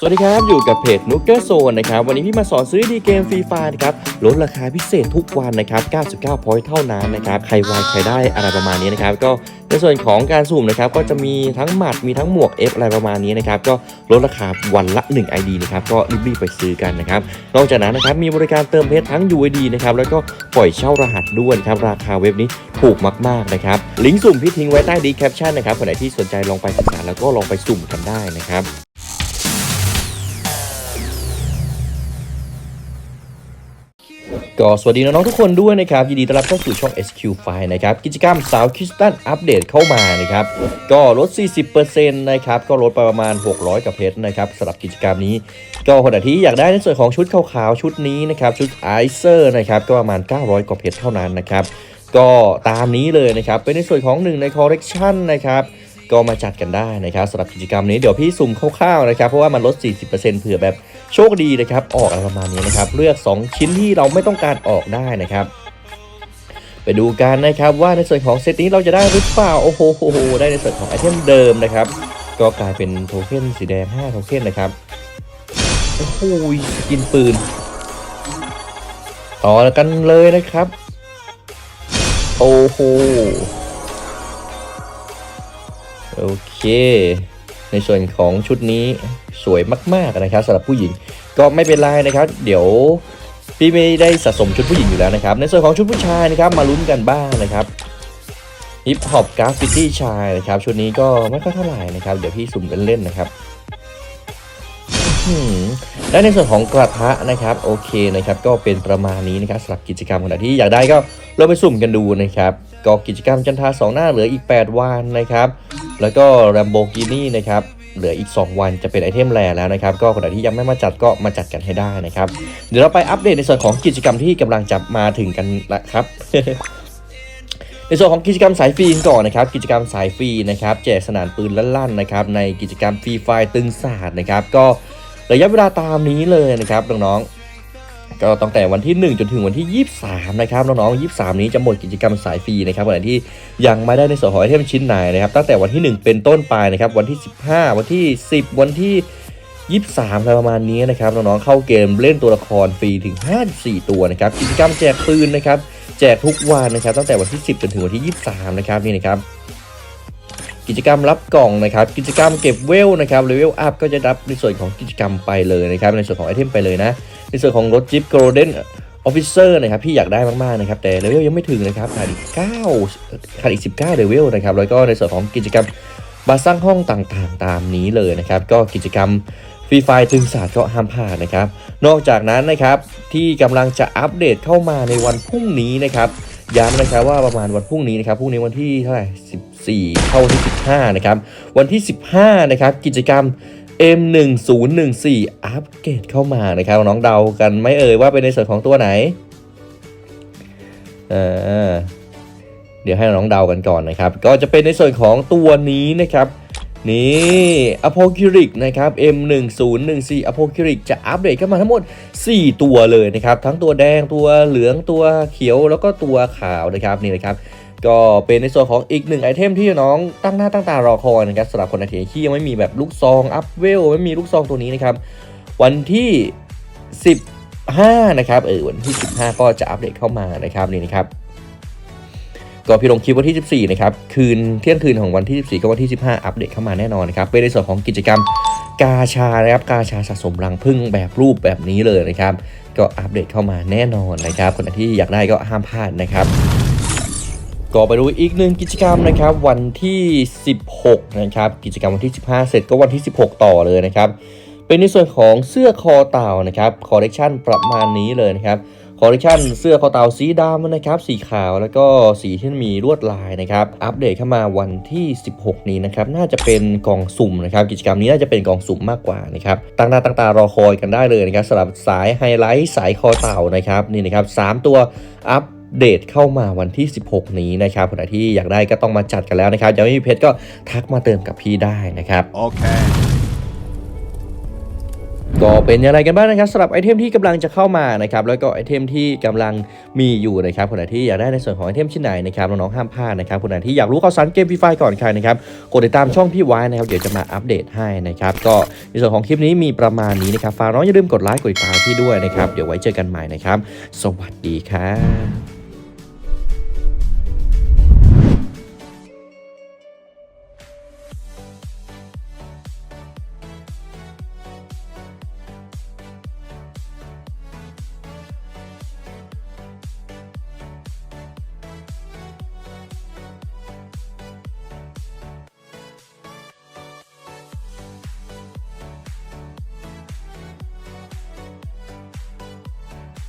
สวัสดีครับ อยู่กับเพจนุกเกอร์โซนนะครับ วันนี้พี่มาสอนซื้อดีเกมฟรีไฟนะครับลดราคาพิเศษทุกวันนะครับ 99 พอยต์เท่านั้นนะครับ ใครวายใครได้อะไรประมาณนี้นะครับ ก็ในส่วนของการสุ่มนะครับ ก็จะมีทั้งหมัดมีทั้งหมวก F อฟอะไรประมาณนี้นะครับ ก็ลดราคาวันละ 1 ID นะครับ ก็รีบๆไปซื้อกันนะครับ นอกจากนั้นนะครับ มีบริการเติมเพชรทั้ง UID นะครับ แล้วก็ปล่อยเช่ารหัสด้วยนะครับ ราคาเว็บนี้ถูกมากๆนะครับ ลิงก์สุ่มพี่ทิ้งไว้ใต้ดีแคปชั่นนะครับคนไหนที่สนใจลองไปศึกษาแล้วก็ลองไปสุ่มกันได้นะครับ ก็สวัสดีน้องๆทุกคนด้วยนะครับ ยินดีต้อนรับเข้าสู่ช่อง SQ File นะครับ กิจกรรมสาวคิสตันอัปเดตเข้ามานะครับ ก็ลด 40%นะครับ ก็ลดไปประมาณ 600กับเพชรนะครับสำหรับกิจกรรมนี้ ก็คนไหนที่อยากได้ในส่วนของชุดขาวๆชุดนี้นะครับ ชุดไอเซอร์นะครับ ก็ประมาณ 900กว่าเพชรเท่านั้นนะครับ ก็ตามนี้เลยนะครับ เป็นในส่วนของหนึ่งในคอเรคชันนะครับ ก็มาจัดกันได้นะครับสำหรับกิจกรรมนี้เดี๋ยวพี่สุ่มคร่าวๆนะครับเพราะว่ามันลด 40%เผื่อแบบโชคดีนะครับออกอะไรประมาณนี้นะครับเลือก 2 ชิ้นที่เราไม่ต้องการออกได้นะครับ ไปดูกันนะครับว่าในส่วนของเซตนี้เราจะได้หรือเปล่าโอ้โหได้ในส่วนของไอเทมเดิมนะครับก็กลายเป็นโทเค็นสีแดง5โทเค็นนะครับโอ้โหกินปืน ต่อกันเลยนะครับ โอ้โห โอเค ในส่วนของชุดนี้สวยมากๆนะครับสำหรับผู้หญิงก็ไม่เป็นไรนะครับ เดี๋ยวพี่ไม่ได้สะสมชุดผู้หญิงอยู่แล้วนะครับ ในส่วนของชุดผู้ชายนะครับมาลุ้นกันบ้างนะครับฮิปฮอปกราฟฟิตี้ชายนะครับชุดนี้ก็ไม่ค่อยเท่าไหร่นะครับ เดี๋ยวพี่สุ่มเล่นๆนะครับและในส่วนของกระทะนะครับโอเคนะครับ ก็เป็นประมาณนี้นะครับสำหรับกิจกรรมขณะที่อยากได้ก็เราไปสุ่มกันดูนะครับ ก็กิจกรรมจันทาสองหน้าเหลืออีก 8 วันนะครับ แล้วก็ Lamborghini นะครับเหลืออีก 2 วันจะเป็นไอเทมแรแล้วนะครับ ก็คนไหนที่ยังไม่มาจัดก็มาจัดกันให้ได้นะครับ เดี๋ยวเราไปอัปเดตในส่วนของกิจกรรมที่กำลังจะมาถึงกันนะครับ ในส่วนของกิจกรรมสายฟรีก่อนนะครับ กิจกรรมสายฟรีนะครับแจกสนานปืนลั่นๆนะครับในกิจกรรมฟรีไฟตึงศาสตร์นะครับ ก็ระยะเวลาตามนี้เลยนะครับน้องๆ ก็ตั้งแต่วันที่ 1 จนถึงวันที่ 23 นะครับน้องๆ 23 นี้จะหมดกิจกรรมสายฟรีนะครับวันไหนที่ยังไม่ได้ในส่วนของไอเทมชิ้นไหนนะครับตั้งแต่วันที่ 1 เป็นต้นไปนะครับวันที่ 15 วันที่ 10 วันที่ 23อะไรประมาณนี้นะครับน้องๆเข้าเกมเล่นตัวละครฟรีถึง 54 ตัวนะครับกิจกรรมแจกปืนนะครับแจกทุกวันนะครับตั้งแต่วันที่ 10 จนถึงวันที่ 23 นะครับนี่นะครับ กิจกรรมรับกล่องนะครับ กิจกรรมเก็บเวลนะครับเลเวลอัพก็จะรับในส่วนของกิจกรรมไปเลยนะครับ ในส่วนของไอเทมไปเลยนะ ในส่วนของรถจิ๊บโกลเด้นออฟฟิเซอร์นะครับพี่อยากได้มากๆนะครับแต่เลเวลยังไม่ถึงนะครับขาดอีก9ขาดอีก 19เลเวลนะครับแล้วก็ในส่วนของกิจกรรมมาสร้างห้องต่างๆ ตามนี้เลยนะครับ ก็กิจกรรมฟรีไฟตึงศาสตร์ก็ห้ามพลาดนะครับ นอกจากนั้นนะครับที่กำลังจะอัปเดตเข้ามาในวันพรุ่งนี้นะครับย้ำนะครับว่าประมาณวันพรุ่งนี้นะครับพรุ่งนี้วันที่เท่าไหร่ 14 เข้าวันที่ 15 นะครับ วันที่ 15 นะครับ กิจกรรม M1014 อัปเกรดเข้ามานะครับ น้องเดากันไหม่เอ่ยว่าเป็นในส่วนของตัวไหนเเดี๋ยวให้น้องเดากันก่อนนะครับ ก็จะเป็นในส่วนของตัวนี้นะครับนี่อโพคิริกนะครับ M1014 อโพคิริกจะอัปเดตเข้ามาทั้งหมด 4 ตัวเลยนะครับ ทั้งตัวแดงตัวเหลืองตัวเขียวแล้วก็ตัวขาวนะครับนี่นะครับ ก็เป็นในส่วนของอีกหนึ่งไอเทมที่น้องตั้งหน้าตั้งตารอคอยนะครับสำหรับคนที่ยังไม่มีแบบลูกซองอัพเวลไม่มีลูกซองตัวนี้นะครับ วันที่ 15 นะครับเออวันที่ 15 ก็จะอัปเดตเข้ามานะครับนี่นะครับก็พี่ลงคลิปวันที่ 14 นะครับ คืนเที่ยงคืนของวันที่ 14ก็วันที่ 15 อัปเดตเข้ามาแน่นอนนะครับ เป็นในส่วนของกิจกรรมกาชานะครับ กาชาสะสมรังพึ่งแบบรูปแบบนี้เลยนะครับ ก็อัปเดตเข้ามาแน่นอนนะครับ คนที่อยากได้ก็ห้ามพลาดนะครับ ก็ไปดูอีกหนึ่งกิจกรรมนะครับวันที่ 16 นะครับ กิจกรรมวันที่ 15 เสร็จก็วันที่ 16 ต่อเลยนะครับ เป็นในส่วนของเสื้อคอเต่านะครับคอลเลกชันประมาณนี้เลยนะครับคอลเลกชันเสื้อคอเต่าสีดำนะครับสีขาวแล้วก็สีที่มีลวดลายนะครับอัปเดตเข้ามาวันที่ 16 นี้นะครับน่าจะเป็นกล่องสุ่มนะครับกิจกรรมนี้น่าจะเป็นกล่องสุ่มมากกว่านะครับตั้งหน้าตั้งตารอคอยกันได้เลยนะครับสำหรับสายไฮไลท์สายคอเต่านะครับนี่นะครับสามตัวอัป เดตเข้ามาวันที่ 16 นี้นะครับคนไหนที่อยากได้ก็ต้องมาจัดกันแล้วนะครับยังไม่มีเพชรก็ทักมาเติมกับพี่ได้นะครับ Okay. ก็เป็นอย่างไรกันบ้างนะครับสำหรับไอเทมที่กำลังจะเข้ามานะครับแล้วก็ไอเทมที่กำลังมีอยู่นะครับคนไหนที่อยากได้ในส่วนของไอเทมชิ้นไหนนะครับน้องๆห้ามพลาดนะครับคนไหนที่อยากรู้ข่าวสารเกมฟรีไฟก่อนใครนะครับกดติดตามช่องพี่ไว้นะครับเดี๋ยวจะมาอัปเดตให้นะครับก็ในส่วนของคลิปนี้มีประมาณนี้นะครับฝากน้องอย่าลืมกดไลค์กดติดตามพี่ด้วยนะครับเดี๋ยวไว้เจอกันใหม่นะครับ สวัสดีครับ